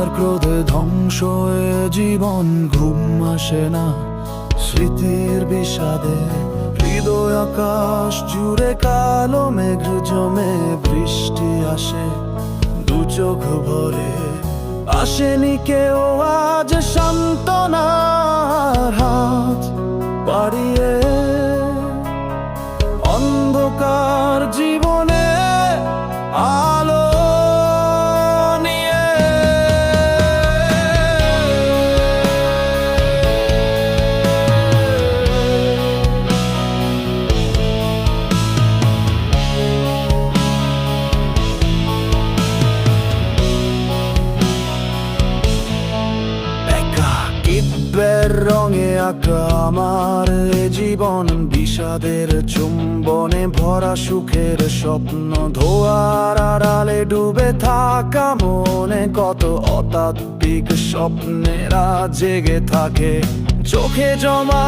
তার ক্রোধে ধ্বংস জীবন ঘুম আসে না। স্মৃতির বিষাদে হৃদয় আকাশ জুড়ে কালো মেঘ জমে বৃষ্টি আসে। দু চোখ ভরে আসেনি কেউ আজ সান্ত্বনার একাকিত্বের রঙে আঁকা আমার জীবন। বিষাদের চুম্বনে ভরা সুখের স্বপ্ন। ধোয়ার আড়ালে ডুবে থাকা মনে কত অতাত্ত্বিক স্বপ্নেরা জেগে থাকে। চোখে জমা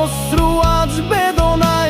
অশ্রু, আজ বেদনায়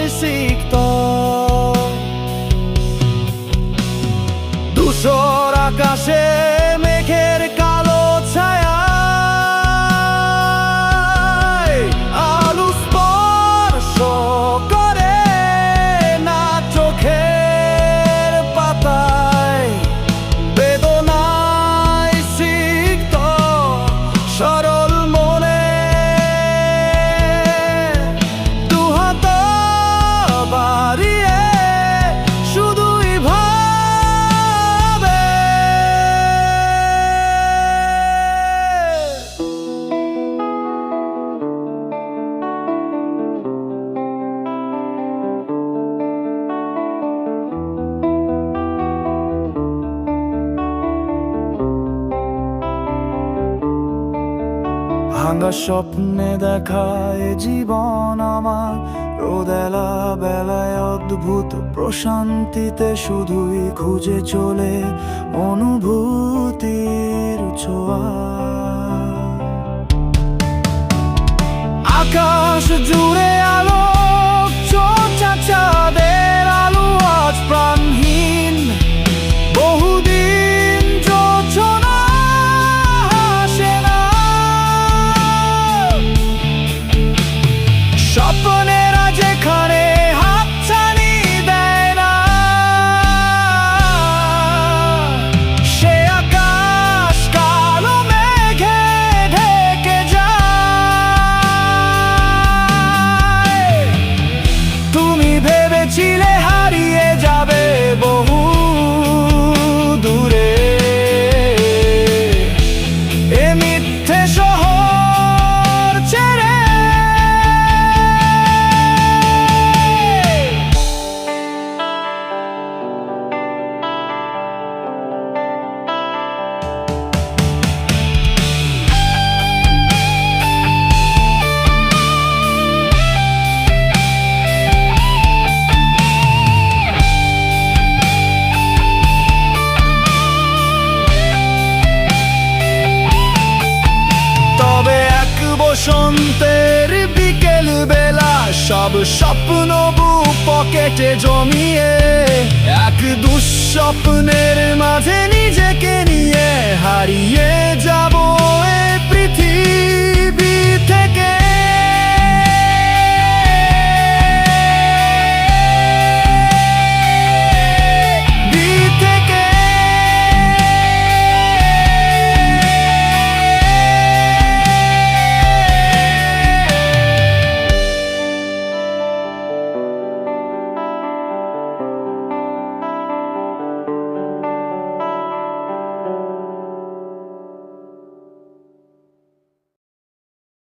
ভাঙা স্বপ্নে দেখায় জীবন আমার। রোদেলা বেলায় অদ্ভুত প্রশান্তিতে শুধুই খুঁজে চলে অনুভূতির ছোঁয়া। Chile. বসন্তের বিকেল বেলা সব স্বপ্ন বু পকেটে জমিয়ে এক দুঃস্বপ্নের